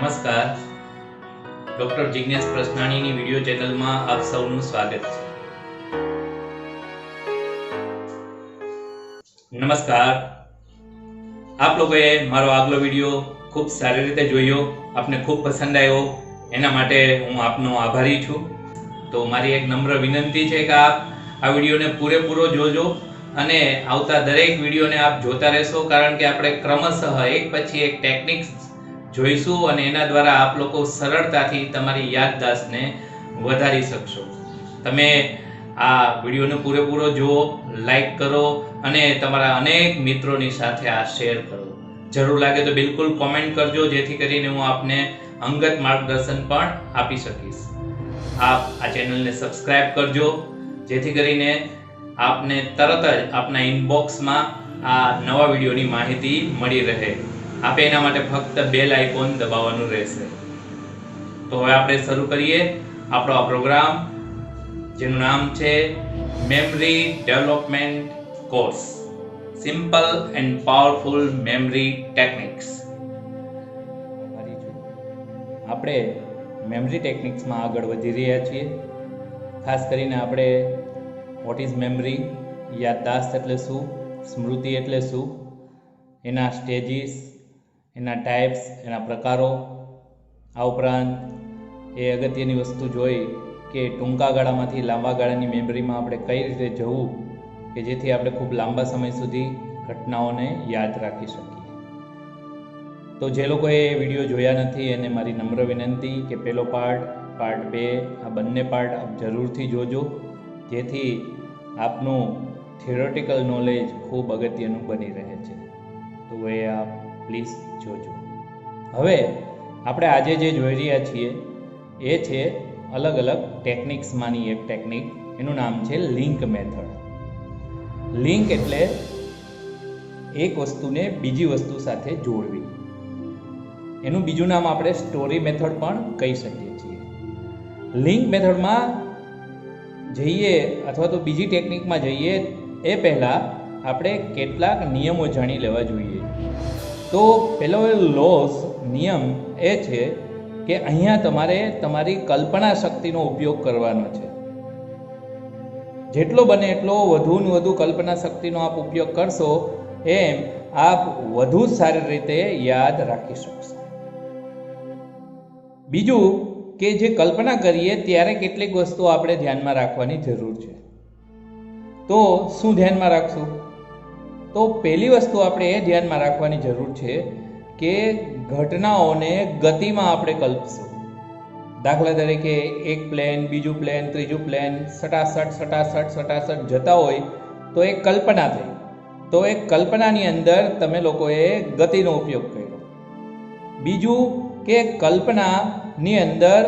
નમસ્કાર. Doctor Jignesh પ્રશ્નાણીની video ચેનલમાં આપ સૌનું સ્વાગત છે. નમસ્કાર. આપ લોકોએ મારો આગલો વિડિયો ખૂબ સારી રીતે જોયો, આપને ખૂબ પસંદ આવ્યો, એના માટે હું આપનો આભારી છું. તો મારી એક નમ્ર વિનંતી છે કે આપ આ વિડીયોને પૂરેપૂરો જોજો અને આવતા દરેક વિડીયોને આપ જોતા રહેશો, કારણ કે આપણે ક્રમશઃ એક પછી એક ટેકનિક્સ જોઈશું અને એના દ્વારા આપ લોકો સરળતાથી તમારી યાદદાસ્તને વધારી શકશો. તમે આ વિડીયોને પૂરેપૂરો જુઓ, લાઈક કરો અને તમારા અનેક મિત્રોની સાથે આ શેર કરો. જરૂર લાગે તો બિલકુલ કોમેન્ટ કરજો, જેથી કરીને હું આપને અંગત માર્ગદર્શન પણ આપી શકીશ. આપ આ ચેનલને સબસ્ક્રાઇબ કરજો, જેથી કરીને આપને તરત જ આપના ઇનબોક્સમાં આ નવા વિડીયોની માહિતી મળી રહે. આપે એના માટે ફક્ત બેલ આઇકોન દબાવવાનું રહેશે. તો હવે આપણે શરૂ કરીએ આપણો આ પ્રોગ્રામ, જેનું નામ છે memory development course simple and powerful memory techniques આપણે મેમરી ટેકનિક્સમાં આગળ વધી રહ્યા છીએ. ખાસ કરીને આપણે વોટ ઇઝ મેમરી યાદદાસ્ત એટલે શું, સ્મૃતિ એટલે શું, એના સ્ટેજીસ એના ટાઈપ્સ એના પ્રકારો. આ ઉપરાંત એ અગત્યની વસ્તુ જોઈ કે ટૂંકા ગાળામાંથી લાંબા ગાળાની મેમરીમાં આપણે કઈ રીતે જવું કે જેથી આપણે ખૂબ લાંબા સમય સુધી ઘટનાઓને યાદ રાખી શકીએ. તો જે લોકોએ એ વીડિયો જોયા નથી, એને મારી નમ્ર વિનંતી કે પેલો પાર્ટ પાર્ટ બે, આ બંને પાર્ટ આપ જરૂરથી જોજો, જેથી આપનું થિયોરેટિકલ નોલેજ ખૂબ અગત્યનું બની રહે છે. તો એ આપ પ્લીઝ જોજો. હવે આપણે આજે જે જોઈ રહ્યા છીએ, એ છે અલગ અલગ ટેકનિક્સમાંની એક ટેકનિક એનું નામ છે લિંક મેથડ લિંક એટલે એક વસ્તુને બીજી વસ્તુ સાથે જોડવી. એનું બીજું નામ આપણે સ્ટોરી મેથડ પણ કહી શકીએ છીએ. લિંક મેથડમાં જઈએ અથવા તો બીજી ટેકનિકમાં જઈએ, એ પહેલાં આપણે કેટલાક નિયમો જાણી લેવા જોઈએ. તો પહેલો લોસ નિયમ એ છે કે અહીંયા તમારે તમારી કલ્પના શક્તિનો ઉપયોગ કરવાનો છે. જેટલો બને એટલો વધુ ને વધુ કલ્પના શક્તિનો આપ ઉપયોગ કરશો, એમ આપ વધુ સારી રીતે યાદ રાખી શકશો. બીજું કે જે કલ્પના કરીએ ત્યારે કેટલીક વસ્તુઓ આપણે ધ્યાનમાં રાખવાની જરૂર છે. તો શું ધ્યાનમાં રાખશું? તો પહેલી વસ્તુ આપણે એ ધ્યાનમાં રાખવાની જરૂર છે કે ઘટનાઓને ગતિમાં આપણે કલ્પશું. દાખલા તરીકે એક પ્લેન, બીજું પ્લેન, ત્રીજું પ્લેન, સટાસટ સટાસટ સટાસટ જતા હોય તો એ કલ્પના થઈ. તો એ કલ્પનાની અંદર તમે લોકોએ ગતિનો ઉપયોગ કર્યો. બીજું કે કલ્પનાની અંદર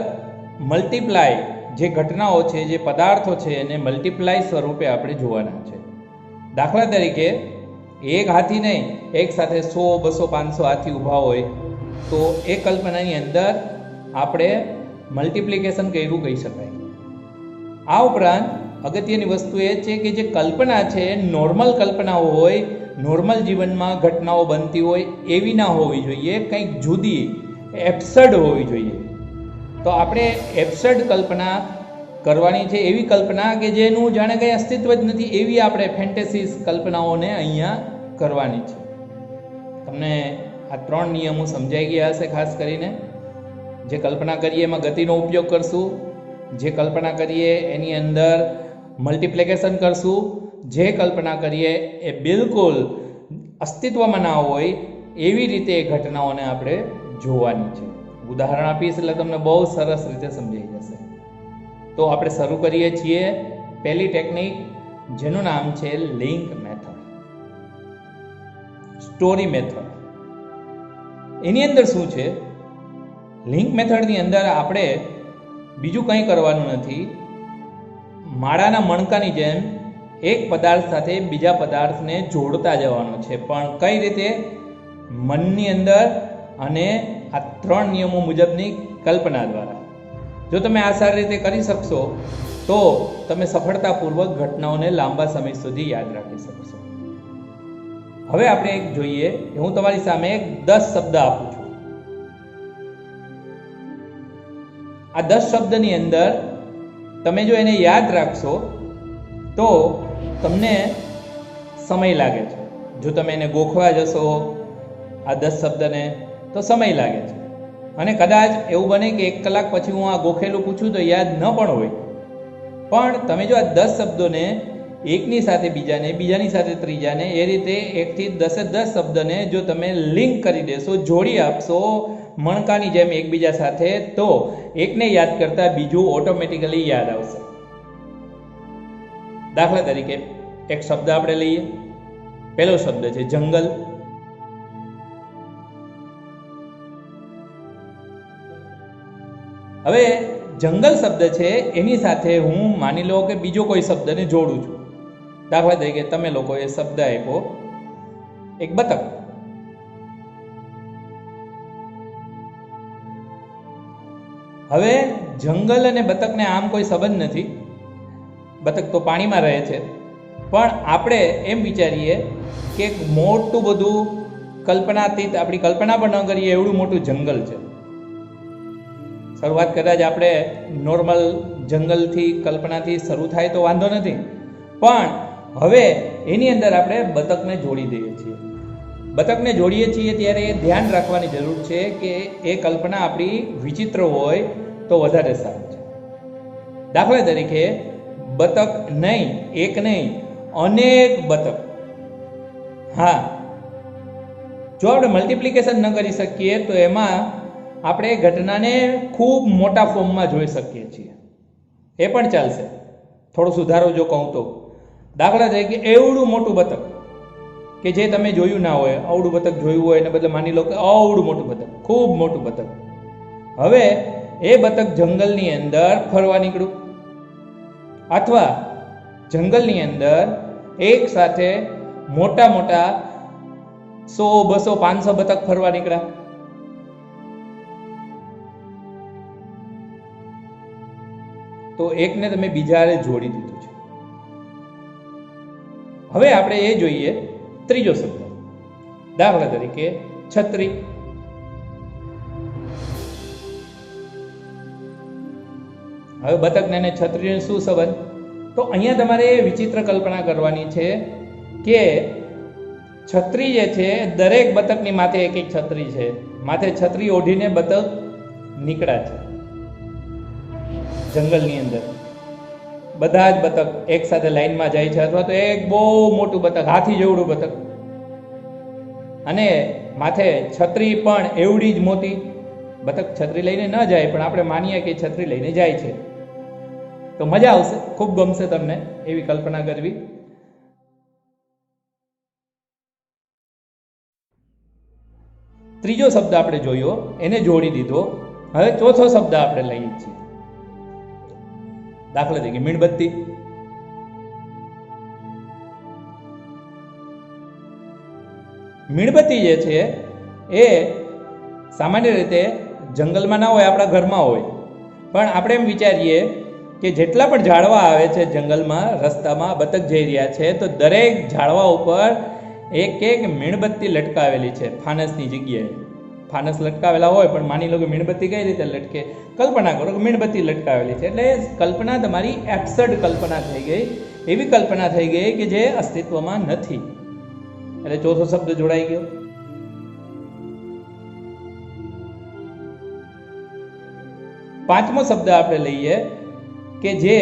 મલ્ટીપ્લાય જે ઘટનાઓ છે, જે પદાર્થો છે એને મલ્ટીપ્લાય સ્વરૂપે આપણે જોવાના છે. દાખલા તરીકે એક હાથી નહીં, એક સાથે સો, બસો, પાંચસો હાથી ઊભા હોય, તો એ કલ્પનાની અંદર આપણે મલ્ટિપ્લિકેશન કર્યું કહી શકાય. આ ઉપરાંત અગત્યની વસ્તુ એ છે કે જે કલ્પના છે નોર્મલ કલ્પનાઓ હોય નોર્મલ જીવનમાં ઘટનાઓ બનતી હોય, એવી ના હોવી જોઈએ, કંઈક જુદી એપ્સર્ડ હોવી જોઈએ. તો આપણે એપ્સર્ડ કલ્પના કરવાની છે, એવી કલ્પના કે જેનું જાણે કંઈ અસ્તિત્વ જ નથી, એવી આપણે ફેન્ટેસીસ કલ્પનાઓને અહીંયા કરવાની છે. તમને આ ત્રણ નિયમો સમજાઈ ગયા હશે ખાસ કરીને. જે કલ્પના કરીએ એમાં ગતિનો ઉપયોગ કરશું. જે કલ્પના કરીએ એની અંદર મલ્ટિપ્લિકેશન કરશું. જે કલ્પના કરીએ એ બિલકુલ અસ્તિત્વમાં ના હોય એવી રીતે એ ઘટનાઓને આપણે જોવાની છે. ઉદાહરણ આપીશ એટલે તમને બહુ સરસ રીતે સમજાઈ જશે. તો આપણે શરૂ કરીએ છીએ. પહેલી ટેકનિક જેનું નામ છે લિંક મેથડ સ્ટોરી મેથડ એની અંદર શું છે? લિંક મેથડની અંદર આપણે બીજું કંઈ કરવાનું નથી. માળાના મણકાની જેમ એક પદાર્થ સાથે બીજા પદાર્થને જોડતા જવાનો છે. પણ કઈ રીતે? મનની અંદર અને આ ત્રણ નિયમો મુજબની કલ્પના દ્વારા. જો તમે આ સારી રીતે કરી શકશો, તો તમે સફળતાપૂર્વક ઘટનાઓને લાંબા સમય સુધી યાદ રાખી શકશો. હવે આપણે એક જોઈએ હું તમારી સામે એક દસ શબ્દ આપું છું. આ દસ શબ્દની અંદર તમે જો એને યાદ રાખશો, તો તમને સમય લાગે છે. જો તમે એને ગોખવા જશો, આ દસ શબ્દને, તો સમય લાગે છે. અને કદાચ એવું બને કે એક કલાક પછી હું આ ગોખેલું પૂછું તો યાદ ન પણ હોય. પણ તમે જો આ દસ શબ્દોને એકની સાથે બીજાને, બીજાની સાથે ત્રીજાને, એ રીતે એકથી દસે દસ શબ્દને જો તમે લિંક કરી દેશો, જોડી આપશો મણકાની જેમ એકબીજા સાથે, તો એકને યાદ કરતા બીજું ઓટોમેટિકલી યાદ આવશે. દાખલા તરીકે, એક શબ્દ આપણે લઈએ. પહેલો શબ્દ છે જંગલ. હવે જંગલ શબ્દ છે, એની સાથે હું માની લો કે બીજો કોઈ શબ્દને જોડું છું. દાખલા તરીકે તમે લોકોએ શબ્દ આપ્યો. એક બતક. હવે જંગલ અને બતકને આમ કોઈ સંબંધ નથી. બતક તો પાણીમાં રહે છે. પણ આપણે એમ વિચારીએ કે મોટું બધું કલ્પનાતીત આપણી કલ્પના પણ ન કરીએ, એવડું મોટું જંગલ છે. શરૂઆત કદાચ આપણે નોર્મલ જંગલથી, કલ્પનાથી શરૂ થાય તો વાંધો નથી. પણ હવે એની અંદર આપણે બતકને જોડી દઈએ છીએ. બતકને જોડીએ છીએ ત્યારે એ ધ્યાન રાખવાની જરૂર છે કે એ કલ્પના આપણી વિચિત્ર હોય તો વધારે સારું છે. દાખલા તરીકે, બતક નહીં, એક નહીં, અનેક બતક. હા. જો આપણે મલ્ટિપ્લિકેશન ન કરી શકીએ, તો એમાં આપણે ઘટનાને ખૂબ મોટા ફોર્મમાં જોઈ શકીએ છીએ. એ પણ ચાલશે. થોડો સુધારો જો કહું તો. દાખલા તરીકે એવડું મોટું બતક, કે જે તમે જોયું ના હોય, અવડું બતક જોયું હોય, એને બદલે માની લો કે અવડું મોટું બતક, ખૂબ મોટું બતક. હવે એ બતક જંગલની અંદર ફરવા નીકળ્યું. અથવા જંગલની અંદર એક સાથે મોટા મોટા સો, બસો, પાંચસો બતક ફરવા નીકળ્યા. તો એકને તમે બીજા જોડી દીધું છે. હવે આપણે એ જોઈએ ત્રીજો શબ્દ. દાખલા તરીકે, છત્રી. હવે બતકને અને છત્રીને શું સંબંધ? તો અહીંયા તમારે એ વિચિત્ર કલ્પના કરવાની છે કે છત્રી જે છે, દરેક બતકની માથે એક એક છત્રી છે. માથે છત્રી ઓઢીને બતક નીકળ્યા છે જંગલની અંદર. બધા જ બતક એક સાથે લાઈનમાં જાય છે અથવા તો એક બહુ મોટું બતક, હાથી જેવડું બતક. અને માથે છત્રી પણ એવડી જ મોટી. બતક છત્રી લઈને ન જાય, પણ આપણે માનીએ કે છત્રી લઈને જાય છે. તો મજા આવશે, ખૂબ ગમશે તમને એવી કલ્પના કરવી. ત્રીજો શબ્દ આપણે જોયો, એને જોડી દીધો. હવે ચોથો શબ્દ આપણે લઈએ છીએ. દાખલા તરીકે મીણબત્તી. મીણબત્તી જે છે, એ સામાન્ય રીતે જંગલમાં ના હોય, આપણા ઘરમાં હોય. પણ આપણે એમ વિચારીએ કે જેટલા પણ ઝાડવા આવે છે જંગલમાં, રસ્તામાં, બતક જઈ રહ્યા છે, તો દરેક ઝાડવા ઉપર એક એક મીણબત્તી લટકાવેલી છે, ફાનસની જગ્યાએ. ફાનસ લટકાવેલા હોય, પણ માની લો કે મીણબત્તી કઈ રીતે લટકે? કલ્પના કરો કે મીણબત્તી લટકાવેલી છે. એટલે કલ્પના તમારી એબ્સર્ડ કલ્પના થઈ ગઈ. એવી કલ્પના થઈ ગઈ કે જે અસ્તિત્વમાં નથી. એટલે ચોથો શબ્દ જોડાઈ ગયો. પાંચમો શબ્દ આપણે લઈએ કે જે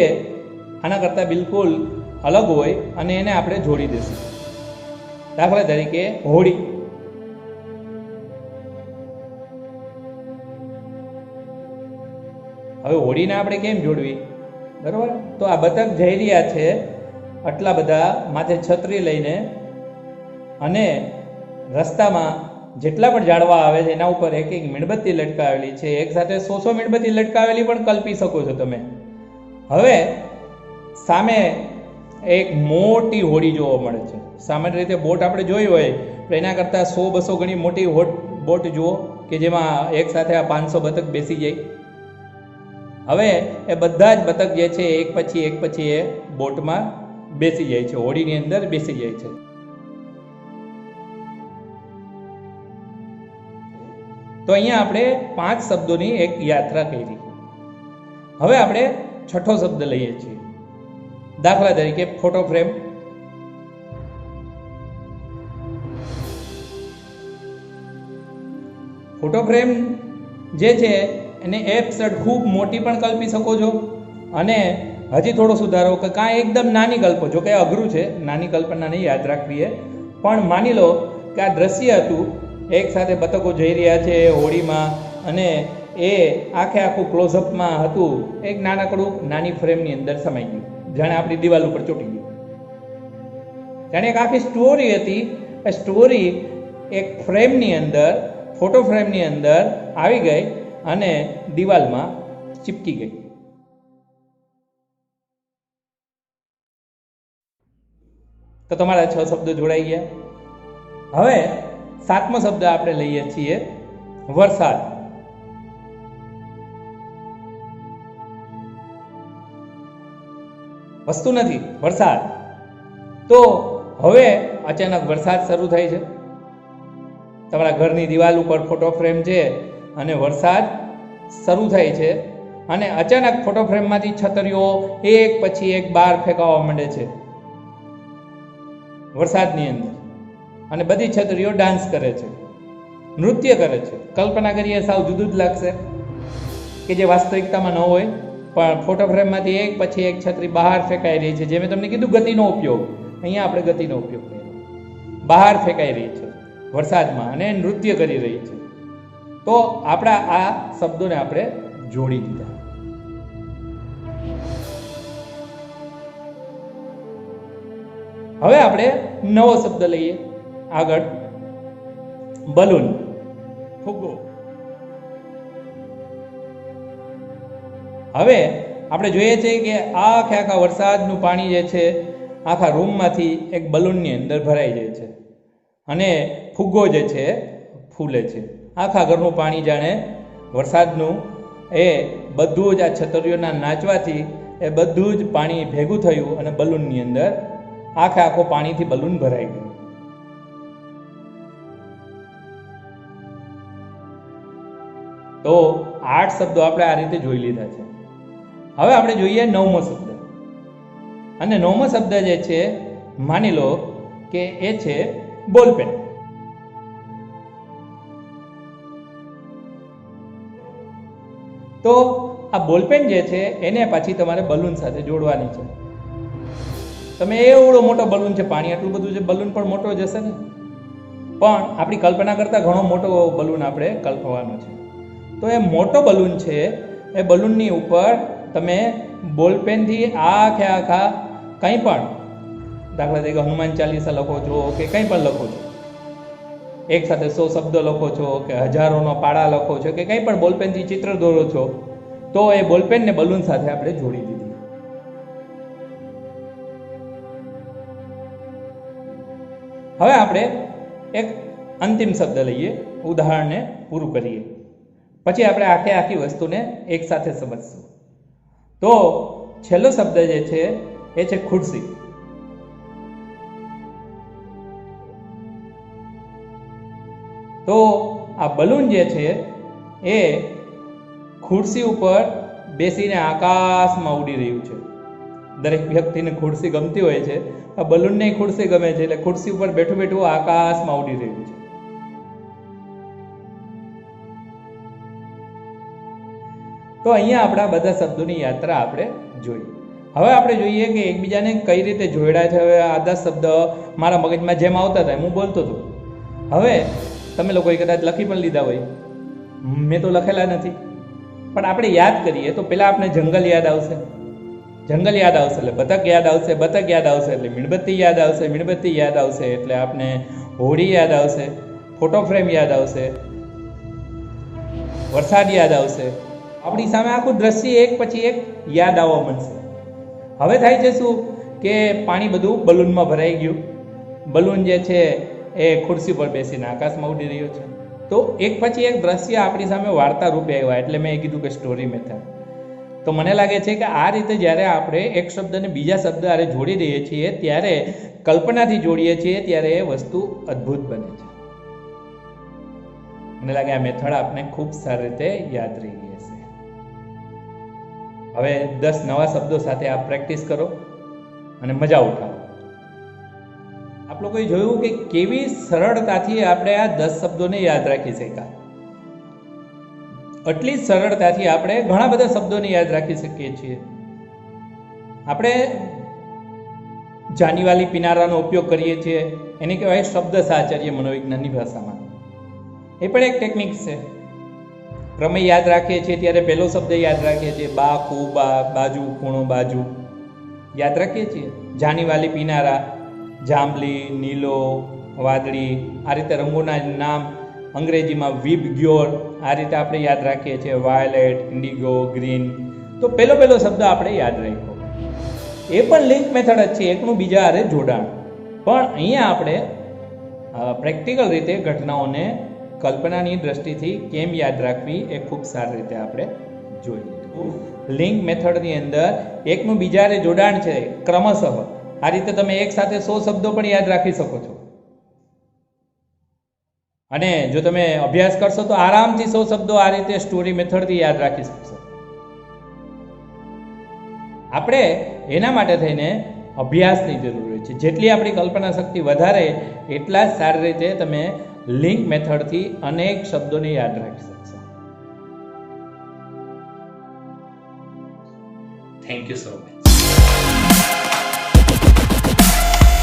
આના કરતાં બિલકુલ અલગ હોય અને એને આપણે જોડી દઈશું. દાખલા તરીકે હોળી. હવે હોળીને આપણે કેમ જોડવી? બરાબર? તો આ બતક જઈ રહ્યા છે, આટલા બધા માથે છત્રી લઈને અને રસ્તામાં જેટલા પણ ઝાડવા આવે છે, એના ઉપર એક એક મીણબત્તી લટકાવેલી છે, એક સાથે સો સો મીણબત્તી લટકાવેલી પણ કલ્પી શકો છો તમે. હવે સામે એક મોટી હોડી જોવા મળે છે. સામાન્ય રીતે બોટ આપણે જોઈ હોય તો એના કરતાં સો બસો ગણી મોટી હોટ બોટ જુઓ, કે જેમાં એક સાથે આ પાંચસો બતક બેસી જાય. હવે એ બધા જ બતક જે છે, એક પછી એક પછી એ બોટમાં બેસી જાય છે, હોડીની અંદર બેસી જાય છે. તો અહીંયા આપણે પાંચ શબ્દોની એક યાત્રા કરી. હવે આપણે છઠ્ઠો શબ્દ લઈએ છીએ. દાખલા તરીકે ફોટો ફ્રેમ ફોટો ફ્રેમ જે છે એને એપ્સટ ખૂબ મોટી પણ કલ્પી શકો છો. અને હજી થોડો સુધારો કે કાંઈ એકદમ નાની કલ્પો, જો કે અઘરું છે, નાની કલ્પના નહીં, યાદ રાખવી પણ માની લો કે આ દ્રશ્ય હતું, એક સાથે બતકો જઈ રહ્યા છે હોળીમાં, અને એ આખે આખું ક્લોઝઅપમાં હતું, એક નાનકડું નાની ફ્રેમની અંદર સમાઈ ગયું. જાણે આપણી દિવાલ ઉપર ચોટી ગયું. જાણે એક આખી સ્ટોરી હતી. એ સ્ટોરી એક ફ્રેમની અંદર ફોટો ફ્રેમની અંદર આવી ગઈ. અને દિવાલમાં ચીપકી ગઈ. તો તમારા છ શબ્દો જોડાઈ ગયા. હવે સાતમો શબ્દ આપણે લઈએ છીએ, વરસાદ. વસ્તુ નથી, વરસાદ. તો હવે અચાનક વરસાદ શરૂ થાય છે. તમારા ઘરની દિવાલ ઉપર ફોટો ફ્રેમ છે. અને વરસાદ શરૂ થાય છે. અને અચાનક ફોટો ફ્રેમમાંથી છતરીઓ એક પછી એક બહાર ફેંકાવા માંડે છે. વરસાદની અંદર. અને બધી છતરીઓ ડાન્સ કરે છે. નૃત્ય કરે છે. કલ્પના કરીએ સાવ જુદું જ લાગશે કે જે વાસ્તવિકતામાં ન હોય, પણ ફોટો ફ્રેમમાંથી એક પછી એક છત્રી બહાર ફેંકાઈ રહી છે, જે મેં તમને કીધું ગતિનો ઉપયોગ. અહીંયા આપણે ગતિનો ઉપયોગ કર્યો. બહાર ફેંકાઈ રહી છે. વરસાદમાં અને નૃત્ય કરી રહી છે. તો આપણા આ શબ્દોને આપણે જોડી દીધા. હવે આપણે નવો શબ્દ લઈએ. આગળ. બલૂન. ફુગ્ગો. હવે આપણે જોઈએ છીએ કે આખે આખા વરસાદનું પાણી જે છે આખા રૂમમાંથી એક બલૂનની અંદર ભરાઈ જાય છે. અને ફુગ્ગો જે છે ફૂલે છે. આખા ઘરનું પાણી જાણે વરસાદનું. એ બધું જ આ છતરીઓના નાચવાથી એ બધું જ પાણી ભેગું થયું અને બલૂનની અંદર આખે આખો પાણીથી બલૂન ભરાઈ ગયું. તો આઠ શબ્દો આપણે આ રીતે જોઈ લીધા છે. હવે આપણે જોઈએ નવમો શબ્દ. અને નવમો શબ્દ જે છે, માની લો કે એ છે બોલપેન. તો આ બોલપેન જે છે, એને પાછી તમારે બલૂન સાથે જોડવાની છે. તમે એવડો મોટો બલૂન છે, પાણી આટલું બધું છે, બલૂન પણ મોટો જશે ને? પણ આપણી કલ્પના કરતાં ઘણો મોટો બલૂન આપણે કલ્પવાનો છે. તો એ મોટો બલૂન છે, એ બલૂનની ઉપર તમે બોલપેનથી આખે આખા કંઈ પણ દાખલા તરીકે હનુમાન ચાલીસા લખો છો કે કંઈ પણ લખો છો એક સાથે સો શબ્દ લખો છો કે હજારોનો પાડા લખો છો કે કંઈ પણ બોલપેનથી ચિત્ર દોરો છો, તો એ બોલપેનને બલૂન સાથે આપણે જોડી દીધી. હવે આપણે એક અંતિમ શબ્દ લઈએ, ઉદાહરણને પૂરું કરીએ. પછી આપણે આખે આખી વસ્તુને એકસાથે સમજશું. તો છેલ્લો શબ્દ જે છે, એ છે ખુરશી. તો આ બલૂન જે છે, એ ખુરશી ઉપર બેસીને આકાશમાં ઉડી રહ્યું છે. દરેક વ્યક્તિને ખુરશી ગમતી હોય છે. આ બલૂનને ખુરશી ગમે છે એટલે ખુરશી ઉપર બેઠું બેઠું આકાશમાં ઉડી રહ્યું છે. તો અહીંયા આપણા બધા શબ્દોની યાત્રા આપણે જોઈ. હવે આપણે જોઈએ કે એકબીજાને કઈ રીતે જોડ્યા છે. હવે આ દસ શબ્દ મારા મગજમાં જેમ આવતા હતા હું બોલતો હતો. હવે તમે લોકોએ કદાચ લખી પણ લીધા હોય. મેં તો લખેલા નથી. પણ આપણે યાદ કરીએ તો પહેલાં આપણે જંગલ યાદ આવશે. જંગલ યાદ આવશે એટલે બતક યાદ આવશે, બતક યાદ આવશે એટલે મીણબત્તી યાદ આવશે, મીણબત્તી યાદ આવશે એટલે આપણે હોળી યાદ આવશે ફોટો ફ્રેમ યાદ આવશે. વરસાદ યાદ આવશે. આપણી સામે આખું દ્રશ્ય એક પછી એક યાદ આવવા મળશે હવે થાય છે શું કે પાણી બધું બલૂનમાં ભરાઈ ગયું. બલૂન જે છે એ ખુરશી પર બેસીને આકાશમાં ઉડી રહ્યો છે. તો એક પછી એક દ્રશ્ય આપણી સામે વાર્તા રૂપે આવ્યા, એટલે મેં કીધું કે સ્ટોરી મેથડ તો મને લાગે છે કે આ રીતે જ્યારે આપણે એક શબ્દને બીજા શબ્દ આરે જોડી રહીએ છીએ, ત્યારે કલ્પનાથી જોડીએ છીએ, ત્યારે એ વસ્તુ અદ્ભુત બને છે. મને લાગે આ મેથડ આપને ખૂબ સારી રીતે યાદ રહી ગઈ હશે. હવે દસ નવા શબ્દો સાથે આપ પ્રેક્ટિસ કરો અને મજા ઉઠાવો. લોકોએ જોયું કે કેવી સરળતાથી આપણે આ દસ શબ્દોને યાદ રાખી શક્યા. આટલી સરળતાથી આપણે ઘણા બધા શબ્દોને યાદ રાખી શકીએ છીએ. આપણે જાનીવાલી પિનારાનો ઉપયોગ કરીએ છીએ. એને કહેવાય શબ્દ સાહચર્ય મનોવિજ્ઞાનની ભાષામાં. એ પણ એક ટેકનિક છે. પ્રમેય યાદ રાખીએ છીએ ત્યારે પહેલો શબ્દ યાદ રાખીએ છીએ. બા, કુ, બા, બાજુ ખૂણો બાજુ. યાદ રાખીએ છીએ. જાનીવાલી પિનારા. જાંબલી, નીલો, વાદળી, આ રીતે રંગોના નામ અંગ્રેજીમાં વીબ ગ્યોર, આ રીતે આપણે યાદ રાખીએ છીએ વાયોલેટ, ઇન્ડિગો, ગ્રીન. તો પહેલો પહેલો શબ્દ આપણે યાદ રાખ્યો. એ પણ લિંક મેથડ જ છે, એકનું બીજા હારે જોડાણ. પણ અહીંયા આપણે પ્રેક્ટિકલ રીતે ઘટનાઓને કલ્પનાની દ્રષ્ટિથી કેમ યાદ રાખવી એ ખૂબ સારી રીતે આપણે જોઈ લીધું લિંક મેથડની અંદર એકનું બીજા હારે જોડાણ છે, ક્રમશઃ. આ રીતે તમે એક સાથે સો શબ્દો પણ યાદ રાખી શકો છો. અને જો તમે અભ્યાસ કરશો તો આરામથી સો શબ્દો આ રીતે સ્ટોરી મેથડથી યાદ રાખી શકશો. આપણે એના માટે થઈને અભ્યાસની જરૂર છે. જેટલી આપણી કલ્પના શક્તિ વધારે, એટલા જ સારી રીતે તમે લિંક મેથડથી અનેક શબ્દોને યાદ રાખી શકશો. Thank you so much